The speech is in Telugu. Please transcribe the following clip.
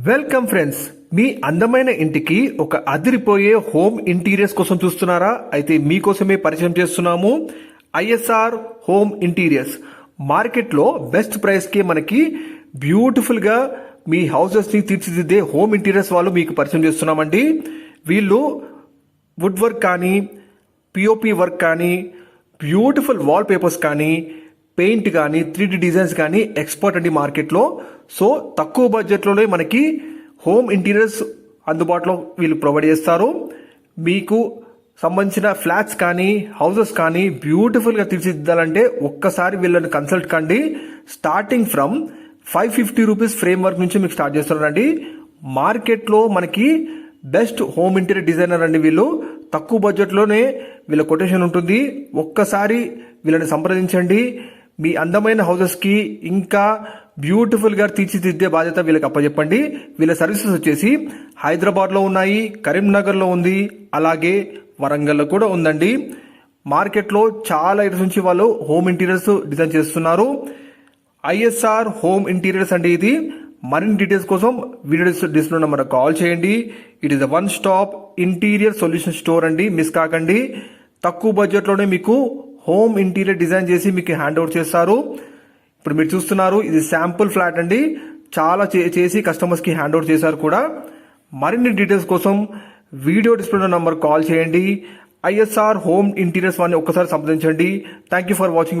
వెల్కమ్ ఫ్రెండ్స్ మీ అందమైన ఇంటికి ఒక అదిరిపోయే హోమ్ ఇంటీరియర్స్ కోసం చూస్తున్నారా? అయితే మీకోసమే పరిచయం చేస్తున్నాము. ఐఎస్ఆర్ హోమ్ ఇంటీరియర్స్ మార్కెట్లో బెస్ట్ ప్రైస్కి మనకి బ్యూటిఫుల్గా మీ హౌసెస్ని తీర్చిదిద్దే హోమ్ ఇంటీరియర్స్ వాళ్ళు మీకు పరిచయం చేస్తున్నామండి. వీళ్ళు వుడ్ వర్క్ కానీ పిఓపి వర్క్ కానీ బ్యూటిఫుల్ వాల్ పేపర్స్ కానీ పెయింట్ కానీ త్రీ డిజైన్స్ కానీ ఎక్స్పర్ట్ అండి మార్కెట్లో. సో తక్కువ బడ్జెట్లోనే మనకి హోమ్ ఇంటీరియర్స్ అందుబాటులో వీళ్ళు ప్రొవైడ్ చేస్తారు. మీకు సంబంధించిన ఫ్లాట్స్ కానీ హౌసెస్ కానీ బ్యూటిఫుల్గా తీర్చిదిద్దాలంటే ఒక్కసారి వీళ్ళని కన్సల్ట్ కండి. Starting from five fifty rupees frame work నుంచి మీకు స్టార్ట్ చేస్తున్నారండి. మార్కెట్లో మనకి బెస్ట్ హోమ్ ఇంటీరియర్ డిజైనర్ అండి వీళ్ళు. తక్కువ బడ్జెట్లోనే వీళ్ళ కొటేషన్ ఉంటుంది. ఒక్కసారి వీళ్ళని సంప్రదించండి. మీ అందమైన హౌసెస్కి ఇంకా బ్యూటిఫుల్గా తీర్చిదిద్దే బాధ్యత వీళ్ళకి అప్పచెప్పండి వీళ్ళ సర్వీసెస్ వచ్చేసి హైదరాబాద్లో ఉన్నాయి కరీంనగర్లో ఉంది అలాగే వరంగల్లో కూడా ఉందండి. మార్కెట్లో చాలా ఇయర్స్ నుంచి వాళ్ళు హోమ్ ఇంటీరియర్స్ డిజైన్ చేస్తున్నారు. ఐఎస్ఆర్ హోమ్ ఇంటీరియర్స్ అండి ఇది. మరిన్ని డీటెయిల్స్ కోసం వీడియో డిస్ప్లే నెంబర్ కాల్ చేయండి. It is the one stop interior solution store అండి. మిస్ కాకండి. తక్కువ బడ్జెట్లోనే మీకు హోమ్ ఇంటీరియర్ డిజైన్ చేసి మీకు హ్యాండ్ ఓవర్ చేస్తారు. ఇప్పుడు మీరు చూస్తున్నారు ఇది శాంపుల్ ఫ్లాట్ అండి. చాలా చే- చేసి కస్టమర్స్కి హ్యాండ్ ఓవర్ చేశారు కూడా. మరిన్ని డీటెయిల్స్ కోసం వీడియో డిస్ప్లే నంబర్ కాల్ చేయండి. ఐఎస్ఆర్ హోమ్ ఇంటీరియర్స్ వారిని ఒక్కసారి సంప్రదించండి. Thank you for watching video.